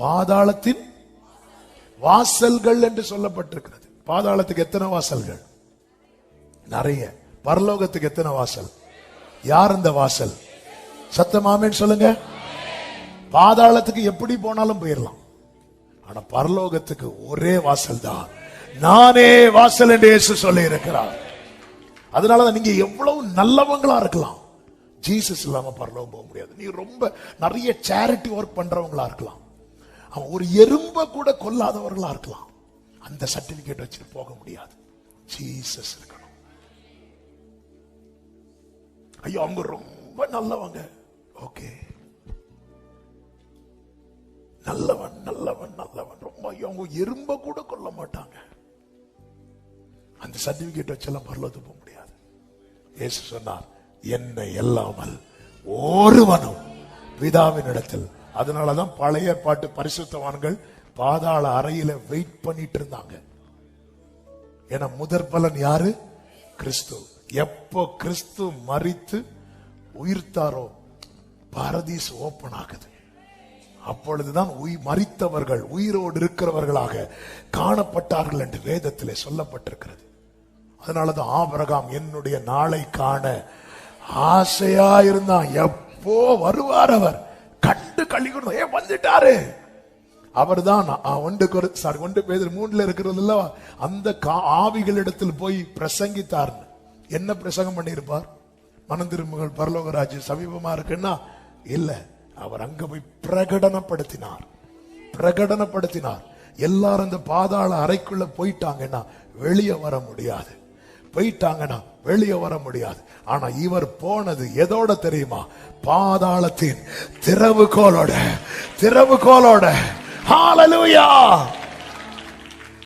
பாதாளத்தின் வாசல்கள் என்று சொல்லப்பட்டிருக்கிறது. பாதாளத்துக்கு எத்தனை வாசல்கள்? நிறைய. பரலோகத்துக்கு எத்தனை வாசல்? யார் இந்த வாசல்? சத்தமாமேன்னு சொல்லுங்க. பாதாளத்துக்கு எப்படி போனாலும் போயிடலாம் ஆனா பரலோகத்துக்கு ஒரே வாசல் தான் நானே வாசல் என்று இயேசு சொல்லி இருக்கிறார் அதனாலதான் நீங்க எவ்வளவு நல்லவங்களா இருக்கலாம். ஜீசஸ் இல்லாம பரலோகம் போக முடியாது. நீ ரொம்ப நிறைய சேரிட்டி ஒர்க் பண்றவங்களா இருக்கலாம். அவன் ஒரு எறும்பை கூட கொல்லாதவர்களா இருக்கலாம். அந்த சர்டிபிகேட் வச்சுட்டு போக முடியாது. ஜீசஸ் இருக்கணும். ஐயோ அவங்க ரொம்ப நல்லவங்க. ஓகே நல்லவன் நல்லவன் நல்லவன். ரொம்ப ஐயோ அவங்க எறும்ப கூட கொல்ல மாட்டாங்க. அந்த சர்டிபிகேட் வச்செல்லாம் பரலோகத்துக்கு போக முடியாது. இயேசு சொன்னார் என்னை இல்லாமல் ஒருவனும் பிதாவின் இடத்தில் அதனாலதான் பழைய பாட்டு பரிசுத்தவான்கள் பாதாள அறையில வெயிட் பண்ணிட்டு இருந்தாங்க. ஏன்னா முதற் பலன் யாரு? கிறிஸ்து. எப்போ கிறிஸ்து மறித்து உயிர்த்தாரோ பாரதீஸ் ஓபன் ஆகுது. அப்பொழுதுதான் உயிர் மறித்தவர்கள் உயிரோடு இருக்கிறவர்களாக காணப்பட்டார்கள் என்று வேதத்திலே சொல்லப்பட்டிருக்கிறது. அதனாலதான் ஆபரகாம் என்னுடைய நாளை காண ஆசையா இருந்தான் எப்போ வருவார் அவர்? கள்ளி கொடுத்தோம் ஏன் வந்துட்டாரு. அவர் தான் ஒன்று கொரு சாரி ஒன்று பேர் மூணுல இருக்கிறது அந்த கா- ஆவிகளிடத்தில் போய் பிரசங்கித்தார் என்ன பிரசங்கம் பண்ணியிருப்பார்? மனம் பரலோகராஜ் சமீபமா இருக்குன்னா? இல்ல. அவர் அங்க போய் பிரகடனப்படுத்தினார். பிரகடனப்படுத்தினார். எல்லாரும் அந்த பாதாள அறைக்குள்ள போயிட்டாங்கன்னா வெளியே வர முடியாது. போயிட்டாங்கன்னா வெளியே வர முடியாது. ஆனா இவர் போனது எதோட தெரியுமா? பாதாளத்தின் திறவுகோலோட திறவுகோலோட. ஹாலலூயா